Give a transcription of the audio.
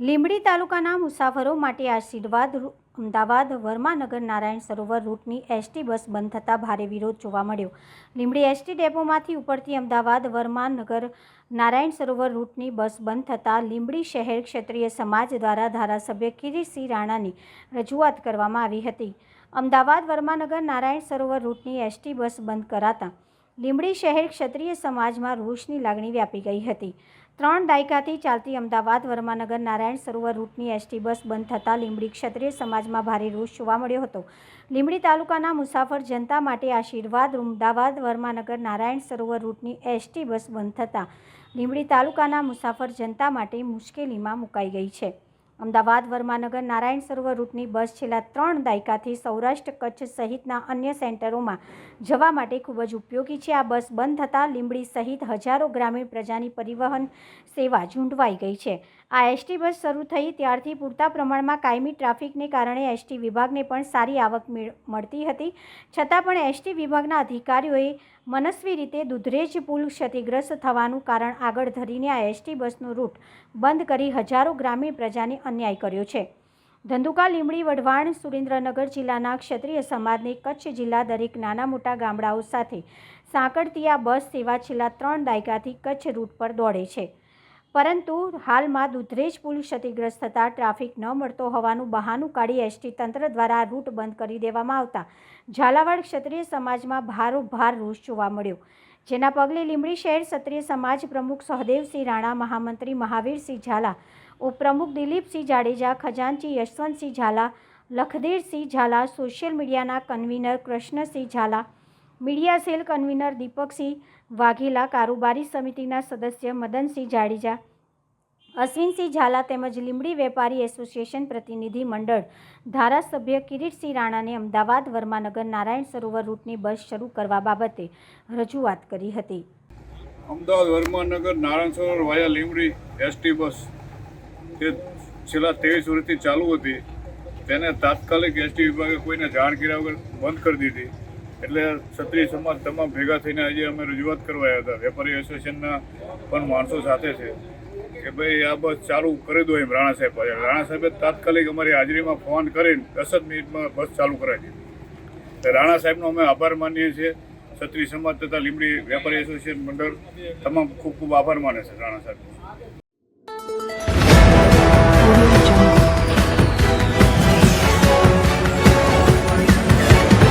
લીંબડી તાલુકાના મુસાફરો માટે આશીર્વાદ અમદાવાદ વર્માનગર નારાયણ સરોવર રૂટની એસટી બસ બંધ થતાં ભારે વિરોધ જોવા મળ્યો. લીંબડી એસટી ડેપોમાંથી ઉપડતી અમદાવાદ વર્માનગર નારાયણ સરોવર રૂટની બસ બંધ થતાં લીંબડી શહેર ક્ષત્રિય સમાજ દ્વારા ધારાસભ્ય કિરીટસિંહ રાણાની રજૂઆત કરવામાં આવી હતી. અમદાવાદ વર્માનગર નારાયણ સરોવર રૂટની એસટી બસ બંધ કરાતા લીંબડી શહેર ક્ષત્રિય સમાજમાં રોષની લાગણી વ્યાપી ગઈ હતી. ત્રણ દાયકાથી ચાલતી અમદાવાદ વર્માનગર નારાયણ સરોવર રૂટની એસટી બસ બંધ થતાં લીંબડી ક્ષત્રિય સમાજમાં ભારે રોષ જોવા મળ્યો હતો. લીંબડી તાલુકાના મુસાફર જનતા માટે આશીર્વાદ, અમદાવાદ વર્માનગર નારાયણ સરોવર રૂટની એસટી બસ બંધ થતાં લીંબડી તાલુકાના મુસાફર જનતા માટે મુશ્કેલીમાં મુકાઈ ગઈ છે. અમદાવાદ, વર્માનગર, નારાયણ સરોવર રૂટની બસ છેલ્લા ત્રણ દાયકાથી સૌરાષ્ટ્ર કચ્છ સહિતના અન્ય સેન્ટરોમાં જવા માટે ખૂબ જ ઉપયોગી છે. આ બસ બંધ થતાં લીંબડી સહિત હજારો ગ્રામીણ પ્રજાની પરિવહન સેવા ઝૂંટવાઈ ગઈ છે. આ એસટી બસ શરૂ થઈ ત્યારથી પૂરતા પ્રમાણમાં કાયમી ટ્રાફિકને કારણે એસટી વિભાગને પણ સારી આવક મેળ- મળતી હતી. છતાં પણ એસટી વિભાગના અધિકારીઓએ મનસ્વી રીતે દુધરેજ પુલ ક્ષતિગ્રસ્ત થવાનું કારણ આગળ ધરીને આ એસટી બસનો રૂટ બંધ કરી હજારો ગ્રામીણ પ્રજાને અન્યાય કર્યો છે. ધંધુકા લીમડી વઢવાણ, સુરેન્દ્રનગર જિલ્લાના ક્ષત્રિય સમાજની કચ્છ જિલ્લા દરેક નાના મોટા ગામડાઓ સાથે સાંકળતી આ બસ સેવા છેલ્લા ત્રણ દાયકાથી કચ્છ રૂટ પર દોડે છે. પરંતુ હાલમાં દુધરેજ પુલ ક્ષતિગ્રસ્ત થતાં ટ્રાફિક ન મળતો હોવાનું બહાનું કાઢી એસટી તંત્ર દ્વારા રૂટ બંધ કરી દેવામાં આવતા ઝાલાવાડ ક્ષત્રિય સમાજમાં ભારોભાર રોષ જોવા મળ્યો. જેના પગલે લીંબડી શહેર ક્ષત્રિય સમાજ પ્રમુખ સહદેવસિંહ રાણા, મહામંત્રી મહાવીરસિંહ ઝાલા ઉપપ્રમુખ દિલીપસિંહ જાડેજા, ખજાનચી યશવંતસિંહ ઝાલા લખદેરસિંહ ઝાલા, સોશિયલ મીડિયાના convener Krishnasinh Zala, media cell convener Deepaksinh Vaghela, કારોબારી સમિતિના સદસ્ય મદનસિંહ જાડેજા, અશ્વિનસિંહ ઝાલા તેમજ લીંબડી વેપારી એસોસિએશન પ્રતિનિધિ મંડળ, ધારાસભ્ય કિરીટસિંહ રાણાને અમદાવાદ વર્માનગર નારાયણ સરોવર રૂટની બસ શરૂ કરવા બાબતે રજૂઆત કરી હતી. Ahmedabad Varmanagar Narayan Sarovar via Limdi ST bus. તે છેલ્લા ત્રેવીસ વર્ષથી ચાલુ હતી, તેને તાત્કાલિક એસટી વિભાગે કોઈને જાણ કર્યા વગર બંધ કરી દીધી. એટલે ક્ષત્રિય સમાજ તમામ ભેગા થઈને આજે અમે રજૂઆત કરવા હતા. વેપારી એસોસિએશનના પણ માણસો સાથે છે કે ભાઈ આ બસ ચાલુ કરી દો એમ રાણા સાહેબ રાણા સાહેબે તાત્કાલિક અમારી હાજરીમાં ફોન કરીને દસ જ મિનિટમાં બસ ચાલુ કરાવી દીધી. રાણા સાહેબનો અમે આભાર માનીએ છીએ. ક્ષત્રિય સમાજ તથા લીમડી વેપારી એસોસિએશન મંડળ તમામ ખૂબ ખૂબ આભાર માને છે રાણા સાહેબ.